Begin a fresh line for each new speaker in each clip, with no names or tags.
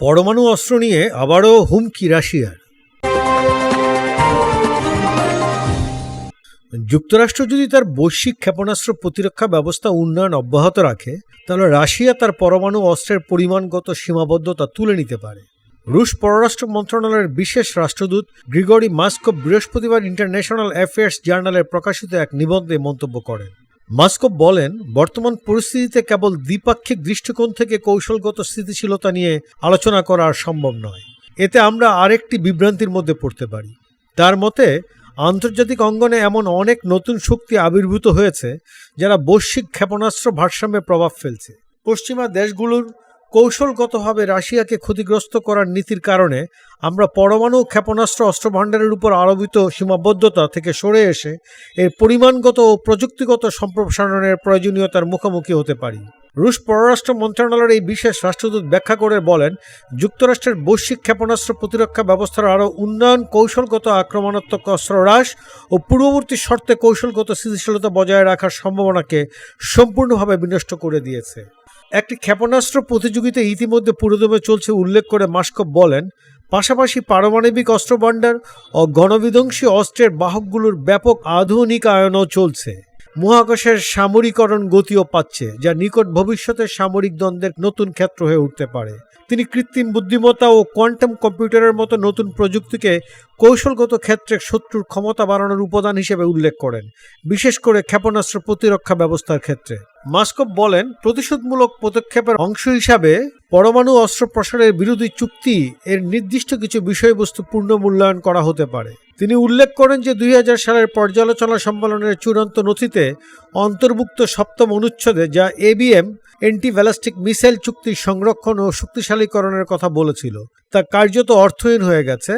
পরমাণু অস্ত্র নিয়ে আবারও হুমকি রাশিয়ার। যুক্তরাষ্ট্র যদি তার বৈশ্বিক ক্ষেপণাস্ত্র প্রতিরক্ষা ব্যবস্থা উন্নয়ন অব্যাহত রাখে, তাহলে রাশিয়া তার পরমাণু অস্ত্রের পরিমাণগত সীমাবদ্ধতা তুলে নিতে পারে। রুশ পররাষ্ট্র মন্ত্রণালয়ের বিশেষ রাষ্ট্রদূত গ্রিগরি মাস্কো বৃহস্পতিবার ইন্টারন্যাশনাল অ্যাফেয়ার্স জার্নালে প্রকাশিত এক নিবন্ধে মন্তব্য করেন। মাস্কো বলেন, বর্তমান পরিস্থিতিতে কেবল দ্বিপাক্ষিক দৃষ্টিকোণ থেকে কৌশলগত স্থিতিশীলতা নিয়ে আলোচনা করা সম্ভব নয়। এতে আমরা আরেকটি বিভ্রান্তির মধ্যে পড়তে পারি। তার মতে, আন্তর্জাতিক অঙ্গনে এমন অনেক নতুন শক্তি আবির্ভূত হয়েছে, যারা বৈশ্বিক ক্ষেপণাস্ত্র ভারসাম্যে প্রভাব ফেলছে। পশ্চিমা দেশগুলোর কৌশলগতভাবে রাশিয়াকে ক্ষতিগ্রস্ত করার নীতির কারণে আমরা পরমাণু ক্ষেপণাস্ত্র অস্ত্রভাণ্ডারের উপর আরোপিত সীমাবদ্ধতা থেকে সরে এসে এর পরিমাণগত ও প্রযুক্তিগত সম্প্রসারণের প্রয়োজনীয়তার মুখোমুখি হতে পারি। রুশ পররাষ্ট্র মন্ত্রণালয়ের এই বিশেষ রাষ্ট্রদূত ব্যাখ্যা করে বলেন, যুক্তরাষ্ট্রের বৈশ্বিক ক্ষেপণাস্ত্র প্রতিরক্ষা ব্যবস্থার আরও উন্নয়ন, কৌশলগত আক্রমণাত্মক অস্ত্র হ্রাস ও পূর্ববর্তী শর্তে কৌশলগত স্থিতিশীলতা বজায় রাখার সম্ভাবনাকে সম্পূর্ণভাবে বিনষ্ট করে দিয়েছে। একটি ক্ষেপণাস্ত্র প্রতিযোগিতা ইতিমধ্যে পুরোদমে চলছে উল্লেখ করে মাস্কব বলেন, পাশাপাশি পারমাণবিক অস্ত্রভাণ্ডার ও গণবিধ্বংসী অস্ত্রের বাহকগুলোর ব্যাপক আধুনিকায়নও চলছে। মহাকাশের সামরিকরণ গতিও পাচ্ছে, যা নিকট ভবিষ্যতে সামরিক দ্বন্দ্বের নতুন ক্ষেত্র হয়ে উঠতে পারে। তিনি কৃত্রিম বুদ্ধিমত্তা ও কোয়ান্টাম কম্পিউটারের মতো নতুন প্রযুক্তিকে কৌশলগত ক্ষেত্রে শত্রুর ক্ষমতা বাড়ানোর উপাদান হিসেবে উল্লেখ করেন, বিশেষ করে ক্ষেপণাস্ত্র প্রতিরক্ষা ব্যবস্থার ক্ষেত্রে। মাস্কপ বলেন, প্রতিশোধমূলক পদক্ষেপের অংশ হিসাবে পরমাণু অস্ত্র প্রসারের বিরোধী চুক্তি এর নির্দিষ্ট কিছু বিষয়বস্তু পূর্ণ মূল্যায়ন করা হতে পারে। তিনি উল্লেখ করেন যে দুই হাজার সালের পর্যালোচনা সম্মেলনের চূড়ান্ত নথিতে অন্তর্ভুক্ত সপ্তম অনুচ্ছেদে যা এবিএম অ্যান্টি ব্যালাস্টিক মিসাইল চুক্তির সংরক্ষণ ও শক্তিশালীকরণের কথা বলেছিল, তা কার্যত অর্থহীন হয়ে গেছে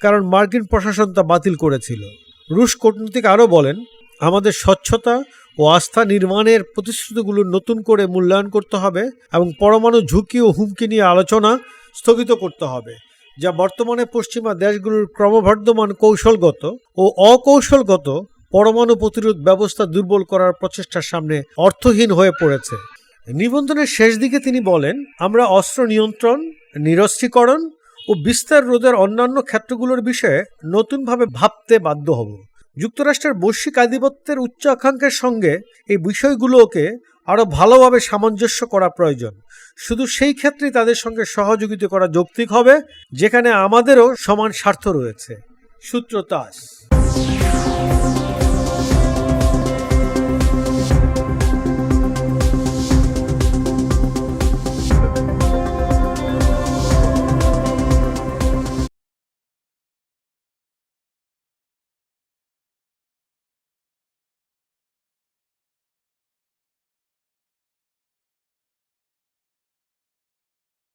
কারণ মার্কিন প্রশাসন তা বাতিল করেছিল। রুশ কূটনীতিক আরও বলেন, আমাদের স্বচ্ছতা ও আস্থা নির্মাণের প্রতিশ্রুতিগুলো নতুন করে মূল্যায়ন করতে হবে এবং পরমাণু ঝুঁকি ও হুমকি নিয়ে আলোচনা স্থগিত করতে হবে, যা বর্তমানে পশ্চিমা দেশগুলোর ক্রমবর্ধমান কৌশলগত ও অকৌশলগত পরমাণু প্রতিরোধ ব্যবস্থা দুর্বল করার প্রচেষ্টার সামনে অর্থহীন হয়ে পড়েছে। নিবন্ধনের শেষ দিকে তিনি বলেন, আমরা অস্ত্র নিয়ন্ত্রণ, নিরস্ত্রীকরণ ও বিস্তার রোধের অন্যান্য ক্ষেত্রগুলোর বিষয়ে নতুনভাবে ভাবতে বাধ্য হব। যুক্তরাষ্ট্রের বৈশ্বিক আধিপত্যের উচ্চ আকাঙ্ক্ষার সঙ্গে এই বিষয়গুলোকে আরও ভালোভাবে সামঞ্জস্য করা প্রয়োজন। শুধু সেই ক্ষেত্রে তাদের সঙ্গে সহযোগিতা করা যৌক্তিক হবে, যেখানে আমাদেরও সমান স্বার্থ রয়েছে। সূত্র তাস।